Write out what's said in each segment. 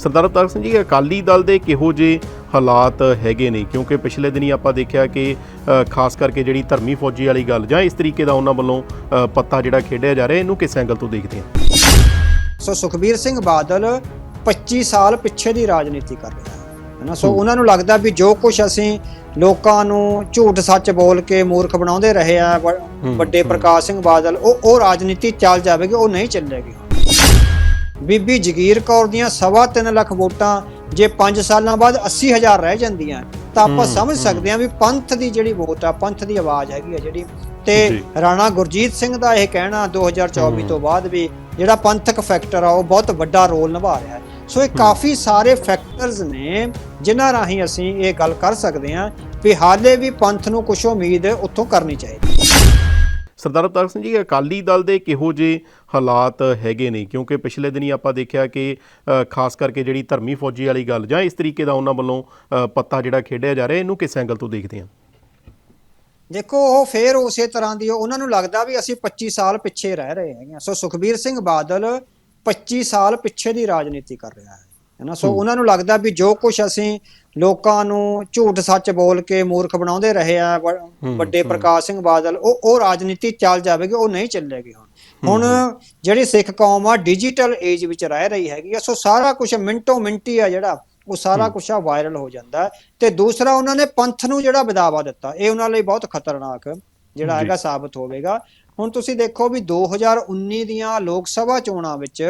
ਸਰਦਾਰ ਅਵਤਾਰ ਸਿੰਘ ਜੀ ਅਕਾਲੀ ਦਲ ਦੇ ਕਿਹੋ ਜਿਹੇ ਹਾਲਾਤ ਹੈਗੇ ਨੇ? ਕਿਉਂਕਿ ਪਿਛਲੇ ਦਿਨੀ ਆਪਾਂ ਦੇਖਿਆ ਕਿ ਖਾਸ ਕਰਕੇ ਜਿਹੜੀ ਧਰਮੀ ਫੌਜੀ ਵਾਲੀ ਗੱਲ ਜਾਂ ਇਸ ਤਰੀਕੇ ਦਾ ਉਹਨਾਂ ਵੱਲੋਂ ਪੱਤਾ ਜਿਹੜਾ ਖੇਡਿਆ ਜਾ ਰਿਹਾ ਇਹਨੂੰ ਕਿਸ ਐਂਗਲ ਤੋਂ ਦੇਖਦੇ ਆ ਸੋ ਸੁਖਬੀਰ ਸਿੰਘ ਬਾਦਲ 25 ਸਾਲ ਪਿੱਛੇ ਦੀ ਰਾਜਨੀਤੀ ਕਰ ਰਿਹਾ ਹੈ ਹਨਾ ਸੋ ਉਹਨਾਂ ਨੂੰ ਲੱਗਦਾ ਵੀ ਜੋ ਕੁਝ ਅਸੀਂ ਲੋਕਾਂ ਨੂੰ ਝੂਠ ਸੱਚ ਬੋਲ ਕੇ ਮੂਰਖ ਬਣਾਉਂਦੇ ਰਹੇ ਆ ਵੱਡੇ। ਪ੍ਰਕਾਸ਼ ਸਿੰਘ ਬਾਦਲ ਉਹ ਉਹ ਰਾਜਨੀਤੀ ਚੱਲ ਜਾਵੇਗੀ ਉਹ ਨਹੀਂ ਚੱਲੇਗੀ। ਬੀਬੀ ਜਗੀਰ ਕੌਰ ਦੀਆਂ ਸਵਾ ਤਿੰਨ ਲੱਖ ਵੋਟਾਂ ਜੇ 5 ਸਾਲਾਂ ਬਾਅਦ 80000 ਰਹਿ ਜਾਂਦੀਆਂ ਤਾਂ ਆਪਾਂ ਸਮਝ। ਸਕਦੇ ਹਾਂ ਵੀ ਪੰਥ ਦੀ ਜਿਹੜੀ ਵੋਟ ਆ ਪੰਥ ਦੀ ਆਵਾਜ਼ ਹੈਗੀ ਆ ਜਿਹੜੀ ਤੇ। ਰਾਣਾ ਗੁਰਜੀਤ ਸਿੰਘ ਦਾ ਇਹ ਕਹਿਣਾ 2024 ਹੂੰ। ਤੋਂ ਬਾਅਦ ਵੀ ਜਿਹੜਾ ਪੰਥਕ ਫੈਕਟਰ ਆ ਉਹ ਬਹੁਤ ਵੱਡਾ ਰੋਲ ਨਿਭਾ ਰਿਹਾ ਹੈ ਸੋ ਇਹ ਕਾਫੀ ਸਾਰੇ ਫੈਕਟਰਸ ਨੇ ਜਿਨ੍ਹਾਂ ਰਾਹੀਂ ਅਸੀਂ ਇਹ ਗੱਲ ਕਰ ਸਕਦੇ ਹਾਂ ਵੀ ਹਾਲੇ ਵੀ ਪੰਥ ਨੂੰ ਕੁਝ ਉਮੀਦ ਉੱਥੋਂ ਕਰਨੀ ਚਾਹੀਦੀ ਸਰਦਾਰ ਅਵਤਾਰ ਸਿੰਘ ਜੀ, ਅਕਾਲੀ ਦਲ ਦੇ ਕਿਹੋ ਜਿਹੇ ਹਾਲਾਤ ਹੈਗੇ ਨੇ? ਕਿਉਂਕਿ ਪਿਛਲੇ ਦਿਨੀ ਆਪਾਂ ਦੇਖਿਆ ਕਿ ਖਾਸ ਕਰਕੇ ਜਿਹੜੀ ਧਰਮੀ ਫੌਜੀ ਵਾਲੀ ਗੱਲ ਜਾਂ ਇਸ ਤਰੀਕੇ ਦਾ ਉਹਨਾਂ ਵੱਲੋਂ ਪੱਤਾ ਜਿਹੜਾ ਖੇਡਿਆ ਜਾ ਰਿਹਾ, ਇਹਨੂੰ ਕਿਸ ਐਂਗਲ ਤੋਂ ਦੇਖਦੇ ਆ ਦੇਖੋ, ਉਹ ਫੇਰ ਉਸੇ ਤਰ੍ਹਾਂ ਦੀ ਉਹਨਾਂ ਨੂੰ ਲੱਗਦਾ ਵੀ ਅਸੀਂ 25 ਸਾਲ ਪਿੱਛੇ ਰਹਿ ਰਹੇ ਹੈਗੇ ਹਾਂ। ਸੋ ਸੁਖਬੀਰ ਸਿੰਘ ਬਾਦਲ 25 ਸਾਲ ਪਿੱਛੇ ਦੀ ਰਾਜਨੀਤੀ ਕਰ ਰਿਹਾ ਹੈ। ਹੈਨਾ ਸੋ ਉਹਨਾਂ ਨੂੰ ਲੱਗਦਾ ਵੀ ਜੋ ਕੁਝ ਅਸੀਂ ਲੋਕਾਂ ਨੂੰ ਝੂਠ ਸੱਚ ਬੋਲ ਕੇ ਮੂਰਖ ਬਣਾਉਂਦੇ ਰਹੇ ਆ ਵੱਡੇ। ਪ੍ਰਕਾਸ਼ ਸਿੰਘ ਬਾਦਲ ਉਹ ਉਹ ਰਾਜਨੀਤੀ ਚੱਲ ਜਾਵੇਗੀ ਉਹ ਨਹੀਂ ਚੱਲੇਗੀ ਹੁਣ ਹੁਣ ਜਿਹੜੀ ਸਿੱਖ ਕੌਮ ਆ ਡਿਜੀਟਲ ਏਜ ਵਿੱਚ ਰਹਿ ਰਹੀ ਹੈਗੀ ਸੋ ਸਾਰਾ ਕੁਝ ਮਿੰਟੋ ਮਿੰਟੀ ਆ ਜਿਹੜਾ ਉਹ ਸਾਰਾ ਕੁਝ ਆ ਵਾਇਰਲ ਹੋ ਜਾਂਦਾ। ਤੇ ਦੂਸਰਾ ਉਹਨਾਂ ਨੇ ਪੰਥ ਨੂੰ ਜਿਹੜਾ ਵਿਦਾਵਾ ਦਿੱਤਾ ਇਹ ਉਹਨਾਂ ਲਈ ਬਹੁਤ ਖਤਰਨਾਕ ਜਿਹੜਾ। ਹੈਗਾ ਸਾਬਤ ਹੋਵੇਗਾ ਹੁਣ ਤੁਸੀਂ ਦੇਖੋ ਵੀ 2019 ਦੀਆਂ ਲੋਕ ਸਭਾ ਚੋਣਾਂ ਵਿੱਚ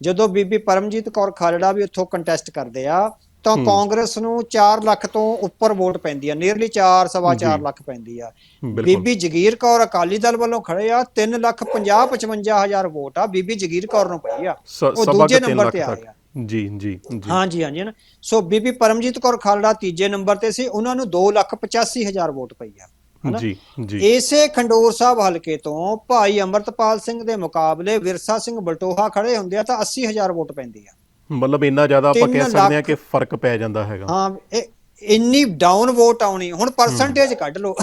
ਜਦੋਂ ਬੀਬੀ ਪਰਮਜੀਤ ਕੌਰ ਖਾਲੜਾ ਵੀ ਉੱਥੋਂ ਕੰਟੈਸਟ ਕਰਦੇ ਆ ਤਾਂ ਹੂੰ। ਕਾਂਗਰਸ ਨੂੰ 4 ਲੱਖ ਤੋਂ ਉੱਪਰ ਵੋਟ ਪੈਂਦੀ ਆ ਨੀਅਰਲੀ 4 ਸਵਾ ਜੀ। 4 ਲੱਖ ਪੈਂਦੀ ਆ ਬੀਬੀ ਜਗੀਰ ਕੌਰ ਅਕਾਲੀ ਦਲ ਵੱਲੋਂ ਖੜੇ ਆ 3 ਲੱਖ 50 55 ਹਜ਼ਾਰ ਵੋਟ ਆ ਬੀਬੀ ਜਗੀਰ ਕੌਰ ਨੂੰ ਪਈ ਆ ਉਹ ਦੂਜੇ ਨੰਬਰ ਤੇ ਆ। ਗਿਆ ਜੀ ਜੀ ਜੀ ਹਾਂਜੀ ਹਾਂਜੀ ਨਾ ਸੋ ਬੀਬੀ ਪਰਮਜੀਤ ਕੌਰ ਖਾਲੜਾ ਤੀਜੇ ਨੰਬਰ ਤੇ ਸੀ ਉਹਨਾਂ ਨੂੰ 2 ਲੱਖ 85 ਹਜ਼ਾਰ ਵੋਟ ਪਈ ਆ? ਜੀ ਜੀ। ਇਸੇ ਖੰਡੂਰ ਸਾਹਿਬ ਹਲਕੇ ਤੋਂ ਭਾਈ ਅਮਰਤਪਾਲ ਸਿੰਘ ਦੇ ਮੁਕਾਬਲੇ ਵਿਰਸਾ ਸਿੰਘ ਬਲਟੋਹਾ ਖੜੇ ਹੁੰਦੇ ਆ ਤਾਂ 80 ਹਜ਼ਾਰ ਵੋਟ ਪੈਂਦੀ ਆ। ਮਤਲਬ ਇੰਨਾ ਜ਼ਿਆਦਾ ਆਪਾਂ ਕਹਿ ਸਕਦੇ ਲੱਖ- ਕਿ ਫ਼ਰਕ ਪੈ ਜਾਂਦਾ ਹੈਗਾ। ਹਾਂ ਇਹ ਇੰਨੀ ਡਾਊਨ ਵੋਟ ਆਉਣੀ ਹੁਣ ਪਰਸੈਂਟੇਜ ਕੱਢ ਲਓ।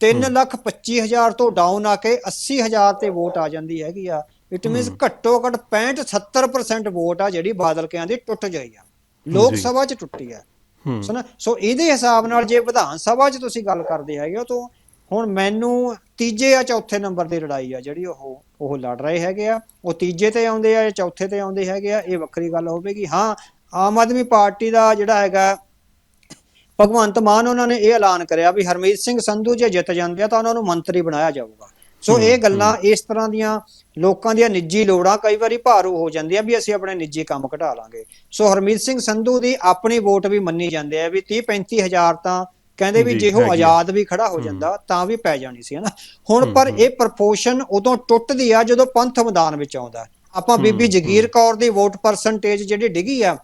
3 ਲੱਖ 25 ਹਜ਼ਾਰ ਤੋਂ ਡਾਊਨ ਆ ਕੇ 80 ਹਜ਼ਾਰ ਤੇ ਵੋਟ ਆ ਜਾਂਦੀ ਹੈਗੀ ਆ। ਇਟ ਮੀਨਸ ਘੱਟੋ ਘੱਟ 65 70% ਵੋਟ ਆ ਜਿਹੜੀ ਬਾਦਲ ਕਿਆਂ ਦੀ ਟੁੱਟ ਗਈ ਆ। ਲੋਕ। ਸਭਾ 'ਚ ਟੁੱਟੀ ਆ। ਸੁਣਾ ਸੋ ਇਹਦੇ ਹਿਸਾਬ ਨਾਲ ਜੇ ਵਿਧਾਨ ਸਭਾ 'ਚ ਤੁਸੀਂ ਗੱਲ ਕਰਦੇ ਹੈਗੇ ਹੋ ਤਾਂ ਹੁਣ ਮੈਨੂੰ ਤੀਜੇ ਆ ਚੌਥੇ ਨੰਬਰ ਦੀ ਲੜਾਈ ਆ ਜਿਹੜੀ ਉਹ ਉਹ ਲੜ ਰਹੇ ਹੈਗੇ ਆ। ਉਹ ਤੀਜੇ ਤੇ ਆਉਂਦੇ ਆ ਜਾਂ ਚੌਥੇ ਤੇ ਆਉਂਦੇ ਹੈਗੇ ਆ ਇਹ ਵੱਖਰੀ ਗੱਲ ਹੋਵੇਗੀ ਹਾਂ ਆਮ ਆਦਮੀ ਪਾਰਟੀ ਦਾ ਜਿਹੜਾ ਹੈਗਾ ਭਗਵੰਤ ਮਾਨ ਉਹਨਾਂ ਨੇ ਇਹ ਐਲਾਨ ਕਰਿਆ ਵੀ ਹਰਮੀਤ ਸਿੰਘ ਸੰਧੂ ਜੇ ਜਿੱਤ ਜਾਂਦੇ ਆ ਤਾਂ ਉਹਨਾਂ ਨੂੰ ਮੰਤਰੀ ਬਣਾਇਆ ਜਾਊਗਾ। ਸੋ ਇਹ ਗੱਲਾਂ ਇਸ ਤਰ੍ਹਾਂ ਦੀਆਂ ਲੋਕਾਂ ਦੀਆਂ ਨਿੱਜੀ ਲੋੜਾਂ ਕਈ ਵਾਰੀ ਭਾਰੂ ਹੋ ਜਾਂਦੀਆਂ ਵੀ ਅਸੀਂ ਆਪਣੇ ਨਿੱਜੀ ਕੰਮ ਘਟਾ ਲਾਂਗੇ। ਸੋ ਹਰਮੀਤ ਸਿੰਘ ਸੰਧੂ ਦੀ ਆਪਣੀ ਵੋਟ ਵੀ ਮੰਨੀ ਜਾਂਦੇ ਆ ਵੀ 30 35 ਹਜ਼ਾਰ ਤਾਂ ਕਹਿੰਦੇ ਵੀ ਜੀ, ਉਹ। ਆਜ਼ਾਦ ਵੀ ਖੜਾ ਹੋ ਜਾਂਦਾ ਤਾਂ ਵੀ ਪੈ ਜਾਣੀ ਸੀ ਹਨਾ? ਹੁਣ ਪਰ ਇਹ ਪ੍ਰਪੋਰਸ਼ਨ ਉਦੋਂ ਟੁੱਟਦੀ ਆ ਜਦੋਂ ਪੰਥ ਮੈਦਾਨ ਵਿੱਚ ਆਉਂਦਾ। ਆਪਾਂ ਬੀਬੀ ਜਗੀਰ ਕੌਰ ਦੀ ਵੋਟ ਪਰਸੈਂਟੇਜ ਜਿਹੜੀ ਡਿੱਗੀ ਆ।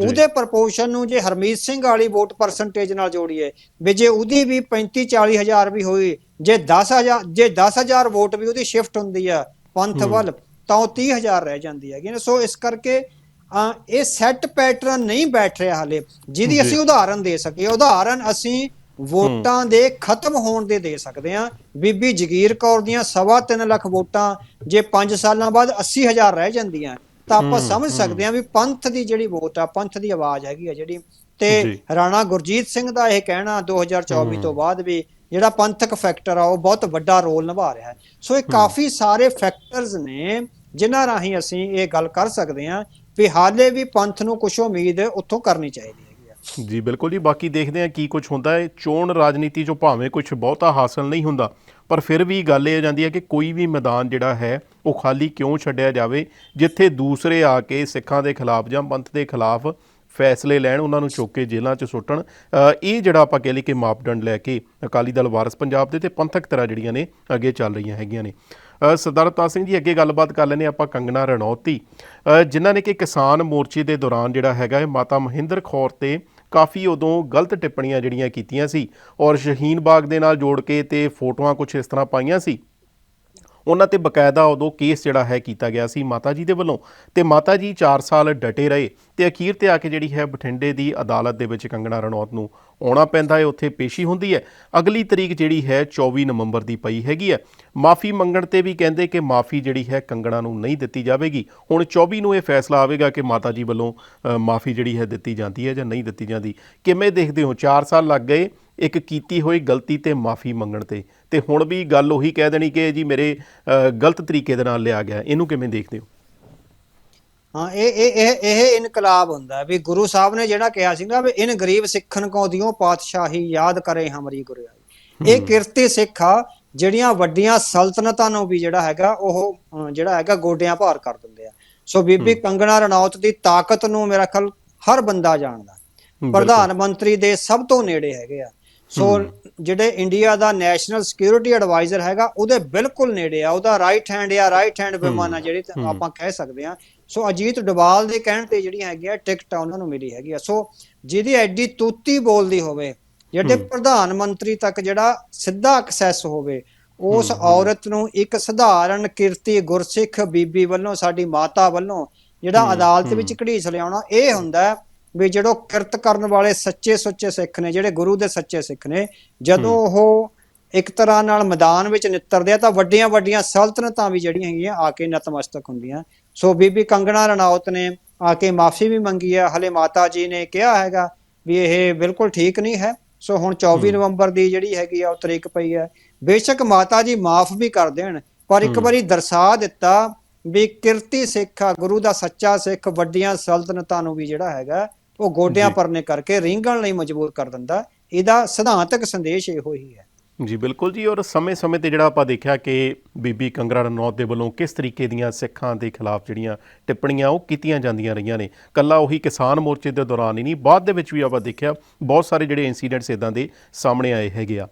ਉਹਦੇ ਪ੍ਰਪੋਰਸ਼ਨ ਨੂੰ ਜੇ ਹਰਮੀਤ ਸਿੰਘ ਵਾਲੀ ਵੋਟ ਪਰਸੈਂਟੇਜ ਨਾਲ ਜੋੜੀਏ ਵੀ ਜੇ ਉਹਦੀ ਵੀ 35 40 ਹਜ਼ਾਰ ਵੀ ਹੋਈ ਜੇ 10000 ਜੇ 10000 ਵੋਟ ਵੀ ਉਹਦੀ ਸ਼ਿਫਟ ਹੁੰਦੀ ਆ ਪੰਥ ਵੱਲ ਤਾਂ ਉਹ 30000 ਰਹਿ ਜਾਂਦੀ ਹੈਗੀ ਨਾ ਸੋ ਇਸ ਕਰਕੇ ਇਹ ਸੈੱਟ ਪੈਟਰਨ ਨਹੀਂ ਬੈਠ ਰਿਹਾ ਹਾਲੇ ਜਿਹਦੀ। ਅਸੀਂ ਉਦਾਹਰਨ ਦੇ ਸਕੀਏ। ਉਦਾਹਰਨ ਅਸੀਂ ਵੋਟਾਂ ਦੇ ਖਤਮ ਹੋਣ ਦੇ ਦੇ ਸਕਦੇ ਹਾਂ। ਬੀਬੀ ਜਗੀਰ ਕੌਰ ਦੀਆਂ ਸਵਾ ਤਿੰਨ ਲੱਖ ਵੋਟਾਂ ਜੇ 5 ਸਾਲਾਂ ਬਾਅਦ 80000 ਰਹਿ ਜਾਂਦੀਆਂ ਤਾਂ ਆਪਾਂ ਸਮਝ ਸਕਦੇ ਹਾਂ ਵੀ ਪੰਥ ਦੀ ਜਿਹੜੀ ਵੋਟ ਆ ਪੰਥ ਦੀ ਆਵਾਜ਼ ਹੈਗੀ ਆ ਜਿਹੜੀ। ਤੇ। ਰਾਣਾ ਗੁਰਜੀਤ ਸਿੰਘ ਦਾ ਇਹ ਕਹਿਣਾ 2024 ਤੋਂ ਬਾਅਦ ਵੀ ਜਿਹੜਾ ਪੰਥਕ ਫੈਕਟਰ ਆ ਉਹ ਬਹੁਤ ਵੱਡਾ ਰੋਲ ਨਿਭਾ ਰਿਹਾ ਹੈ। ਸੋ ਇਹ ਕਾਫੀ ਸਾਰੇ ਫੈਕਟਰਸ ਨੇ ਜਿਨ੍ਹਾਂ ਰਾਹੀਂ ਅਸੀਂ ਇਹ ਗੱਲ ਕਰ ਸਕਦੇ ਹਾਂ ਵੀ ਹਾਲੇ ਵੀ ਪੰਥ ਨੂੰ ਕੁਝ ਉਮੀਦ ਉੱਥੋਂ ਕਰਨੀ ਚਾਹੀਦੀ ਆ ਜੀ ਬਿਲਕੁਲ ਜੀ। ਬਾਕੀ ਦੇਖਦੇ ਹਾਂ ਕੀ ਕੁਝ ਹੁੰਦਾ ਹੈ। ਚੋਣ ਰਾਜਨੀਤੀ ਚੋਂ ਭਾਵੇਂ ਕੁਝ ਬਹੁਤਾ ਹਾਸਲ ਨਹੀਂ ਹੁੰਦਾ ਪਰ ਫਿਰ ਵੀ ਗੱਲ ਇਹ ਜਾਂਦੀ ਹੈ ਕਿ ਕੋਈ ਵੀ ਮੈਦਾਨ ਜਿਹੜਾ ਹੈ ਉਹ ਖਾਲੀ ਕਿਉਂ ਛੱਡਿਆ ਜਾਵੇ? ਜਿੱਥੇ ਦੂਸਰੇ ਆ ਕੇ ਸਿੱਖਾਂ ਦੇ ਖਿਲਾਫ ਜਾਂ ਪੰਥ ਦੇ ਖਿਲਾਫ ਫੈਸਲੇ ਲੈਣ ਉਹਨਾਂ ਨੂੰ ਚੁੱਕ ਕੇ ਜੇਲ੍ਹਾਂ 'ਚ ਸੁੱਟਣ ਇਹ ਜਿਹੜਾ ਆਪਾਂ ਕਹਿ ਲਈ ਕਿ ਮਾਪਦੰਡ ਲੈ ਕੇ ਅਕਾਲੀ ਦਲ ਵਾਰਸ ਪੰਜਾਬ ਦੇ ਤੇ ਪੰਥਕ ਤਰ੍ਹਾਂ ਜਿਹੜੀਆਂ ਨੇ ਅੱਗੇ ਚੱਲ ਰਹੀਆਂ ਹੈਗੀਆਂ ਨੇ। ਸਰਦਾਰ ਅਵਤਾਰ ਸਿੰਘ ਜੀ ਅੱਗੇ ਗੱਲਬਾਤ ਕਰ ਲੈਨੇ ਆਪਾਂ ਕੰਗਣਾ ਰਣੌਤੀ। ਅ, ਜਿਨ੍ਹਾਂ ਨੇ ਕਿ ਕਿਸਾਨ ਮੋਰਚੇ ਦੇ ਦੌਰਾਨ ਜਿਹੜਾ ਹੈਗਾ ਹੈ ਮਾਤਾ ਮਹਿੰਦਰ ਖੌਰ ਤੇ ਕਾਫੀ ਉਦੋਂ ਗਲਤ ਟਿੱਪਣੀਆਂ ਜਿਹੜੀਆਂ ਕੀਤੀਆਂ ਸੀ ਔਰ ਸ਼ਹੀਨ ਬਾਗ ਦੇ ਨਾਲ ਜੋੜ ਕੇ ਤੇ ਫੋਟੋਆਂ ਕੁਝ ਇਸ ਤਰ੍ਹਾਂ ਪਾਈਆਂ ਸੀ। ਉਹਨਾਂ ਤੇ ਬਕਾਇਦਾ ਉਦੋਂ ਕੇਸ ਜਿਹੜਾ ਹੈ ਕੀਤਾ ਗਿਆ ਸੀ ਮਾਤਾ ਜੀ ਦੇ ਵੱਲੋਂ। ਤੇ ਮਾਤਾ ਜੀ 4 ਸਾਲ ਡਟੇ ਰਹੇ ਤੇ ਅਖੀਰ ਤੇ ਆ ਕੇ ਜਿਹੜੀ ਹੈ ਬਠਿੰਡੇ ਦੀ ਅਦਾਲਤ ਦੇ ਵਿੱਚ ਕੰਗਣਾ ਰਣੌਤ ਨੂੰ ਆਉਣਾ ਪੈਂਦਾ ਹੈ, ਉੱਥੇ ਪੇਸ਼ੀ ਹੁੰਦੀ ਹੈ। ਅਗਲੀ ਤਰੀਕ ਜਿਹੜੀ ਹੈ 24 ਨਵੰਬਰ ਦੀ ਪਈ ਹੈਗੀ ਹੈ। ਮਾਫੀ ਮੰਗਣ ਤੇ ਵੀ ਕਹਿੰਦੇ ਕਿ ਮਾਫੀ ਜਿਹੜੀ ਹੈ ਕੰਗਣਾ ਨੂੰ ਨਹੀਂ ਦਿੱਤੀ ਜਾਵੇਗੀ। ਹੁਣ 24 ਨੂੰ ਇਹ ਫੈਸਲਾ ਆਵੇਗਾ ਕਿ ਮਾਤਾ ਜੀ ਵੱਲੋਂ ਮਾਫੀ ਜਿਹੜੀ ਹੈ ਦਿੱਤੀ ਜਾਂਦੀ ਹੈ ਜਾਂ ਨਹੀਂ ਦਿੱਤੀ ਜਾਂਦੀ। ਕਿਵੇਂ ਦੇਖਦੇ ਹੋ? 4 ਸਾਲ ਲੱਗ ਗਏ, ਇੱਕ ਕੀਤੀ ਹੋਈ ਗਲਤੀ ਤੇ ਮਾਫੀ ਮੰਗਣ ਤੇ ਤੇ ਹੁਣ ਵੀ ਗੱਲ ਉਹੀ ਕਹਿ ਦੇਣੀ ਕਿ ਜੀ ਮੇਰੇ ਗਲਤ ਤਰੀਕੇ ਦੇ ਨਾਲ ਲਿਆ ਗਿਆ। ਇਹਨੂੰ ਕਿਵੇਂ ਦੇਖਦੇ ਹੋ? ਹਾਂ ਇਹ ਇਹ ਇਹ ਇਹ ਇਨਕਲਾਬ ਹੁੰਦਾ ਵੀ ਗੁਰੂ ਸਾਹਿਬ ਨੇ ਜਿਹੜਾ ਕਿਹਾ ਸੀਗਾ ਵੀ ਇਨ ਗਰੀਬ ਸਿੱਖਣ ਕੋ ਦਿਓ ਪਾਤਸ਼ਾਹੀ ਯਾਦ ਕਰੇ ਹਮਰੀ ਗੁਰਿਆਈ। ਇਹ ਕਿਰਤੀ ਸਿੱਖ ਆ ਜਿਹੜੀਆਂ ਵੱਡੀਆਂ ਸਲਤਨਤਾਂ ਨੂੰ ਵੀ ਜਿਹੜਾ ਹੈਗਾ ਉਹ ਜਿਹੜਾ ਹੈਗਾ ਗੋਡਿਆਂ ਭਾਰ ਕਰ ਦਿੰਦੇ ਆ। ਸੋ ਬੀਬੀ ਕੰਗਣਾ ਰਣੌਤ ਦੀ ਤਾਕਤ ਨੂੰ ਮੇਰਾ ਖਿਆਲ ਹਰ ਬੰਦਾ ਜਾਣਦਾ। ਪ੍ਰਧਾਨ ਮੰਤਰੀ ਦੇ ਸਭ ਤੋਂ ਨੇੜੇ ਹੈਗੇ ਆ। ਸੋ ਜਿਹੜੇ ਇੰਡੀਆ ਦਾ ਨੈਸ਼ਨਲ ਸਿਕਿਉਰਿਟੀ ਐਡਵਾਈਜ਼ਰ ਹੈਗਾ ਉਹਦੇ ਬਿਲਕੁਲ ਨੇੜੇ ਆ। ਉਹਦਾ ਰਾਈਟ ਹੈਂਡ ਆ ਰਾਈਟ ਹੈਂਡ ਵਿਮਾਨ ਆ ਜਿਹੜੀ ਆਪਾਂ ਕਹਿ ਸਕਦੇ ਆ ਸੋ ਅਜੀਤ ਡੋਵਾਲ ਦੇ ਕਹਿਣ ਤੇ ਜਿਹੜੀਆਂ ਹੈਗੀਆਂ ਟਿਕਟ ਆ ਉਹਨਾਂ ਨੂੰ ਮਿਲੀ ਹੈਗੀ ਆ। ਸੋ ਜਿਹਦੀ ਐਡੀ ਤੂਤੀ ਬੋਲਦੀ ਹੋਵੇ ਜਿਹੜੇ ਪ੍ਰਧਾਨ ਮੰਤਰੀ ਤੱਕ ਜਿਹੜਾ ਸਿੱਧਾ ਐਕਸੈਸ ਹੋਵੇ ਉਸ ਔਰਤ ਨੂੰ ਇੱਕ ਸਧਾਰਨ ਕਿਰਤੀ ਗੁਰਸਿੱਖ ਬੀਬੀ ਵੱਲੋਂ ਸਾਡੀ ਮਾਤਾ ਵੱਲੋਂ ਜਿਹੜਾ ਅਦਾਲਤ ਵਿੱਚ ਘੜੀਸ ਲਿਆਉਣਾ ਇਹ ਹੁੰਦਾ ਹੈ ਵੀ ਜਿਹੜੋ ਕਿਰਤ ਕਰਨ ਵਾਲੇ ਸੱਚੇ ਸੁੱਚੇ ਸਿੱਖ ਨੇ ਜਿਹੜੇ ਗੁਰੂ ਦੇ ਸੱਚੇ ਸਿੱਖ ਨੇ ਜਦੋਂ ਉਹ ਇੱਕ ਤਰ੍ਹਾਂ ਨਾਲ ਮੈਦਾਨ ਵਿੱਚ ਨਿੱਤਰਦੇ ਆ ਤਾਂ ਵੱਡੀਆਂ ਵੱਡੀਆਂ ਸਲਤਨਤਾਂ ਵੀ ਜਿਹੜੀਆਂ ਹੈਗੀਆਂ ਆ ਕੇ ਨਤਮਸਤਕ ਹੁੰਦੀਆਂ। ਸੋ ਬੀਬੀ ਕੰਗਣਾ ਰਣੌਤ ਨੇ ਆ ਕੇ ਮਾਫੀ ਵੀ ਮੰਗੀ ਹੈ ਹਲੇ ਮਾਤਾ ਜੀ ਨੇ ਕਿਹਾ ਹੈਗਾ ਵੀ ਇਹ ਬਿਲਕੁਲ ਠੀਕ ਨਹੀਂ ਹੈ। ਸੋ ਹੁਣ 24 ਨਵੰਬਰ ਦੀ ਜਿਹੜੀ ਹੈਗੀ ਆ ਉਹ ਤਰੀਕ ਪਈ ਹੈ ਬੇਸ਼ੱਕ ਮਾਤਾ ਜੀ ਮਾਫ ਵੀ ਕਰ ਦੇਣ ਪਰ ਇੱਕ ਵਾਰੀ ਦਰਸਾ ਦਿੱਤਾ ਵੀ ਕਿਰਤੀ ਸਿੱਖ ਆ ਗੁਰੂ ਦਾ ਸੱਚਾ ਸਿੱਖ ਵੱਡੀਆਂ ਸਲਤਨਤਾਂ ਨੂੰ ਵੀ ਜਿਹੜਾ ਹੈਗਾ ਉਹ ਗੋਡਿਆਂ ਪਰਨੇ ਕਰਕੇ ਰਿੰਗਣ ਲਈ ਮਜਬੂਰ ਕਰ ਦਿੰਦਾ। ਇਹਦਾ ਸਿਧਾਂਤਕ ਸੰਦੇਸ਼ ਇਹੋ ਹੀ ਹੈ। ਜੀ ਬਿਲਕੁਲ ਜੀ ਔਰ ਸਮੇਂ-ਸਮੇਂ ਤੇ ਜਿਹੜਾ ਆਪਾਂ ਦੇਖਿਆ ਕਿ ਬੀਬੀ ਕੰਗਰਾ ਰਣੌਤ ਦੇ ਵੱਲੋਂ ਕਿਸ ਤਰੀਕੇ ਦੀਆਂ ਸਿੱਖਾਂ ਦੇ ਖਿਲਾਫ ਜਿਹੜੀਆਂ ਟਿੱਪਣੀਆਂ ਉਹ ਕੀਤੀਆਂ ਜਾਂਦੀਆਂ ਰਹੀਆਂ ਨੇ। ਕੱਲਾ ਉਹੀ ਕਿਸਾਨ ਮੋਰਚੇ ਦੇ ਦੌਰਾਨ ਹੀ ਨਹੀਂ ਬਾਅਦ ਦੇ ਵਿੱਚ ਵੀ ਆਪਾਂ ਦੇਖਿਆ ਬਹੁਤ ਸਾਰੇ ਜਿਹੜੇ ਇਨਸੀਡੈਂਟਸ ਇਦਾਂ ਦੇ ਸਾਹਮਣੇ ਆਏ ਹੈਗੇ ਆ।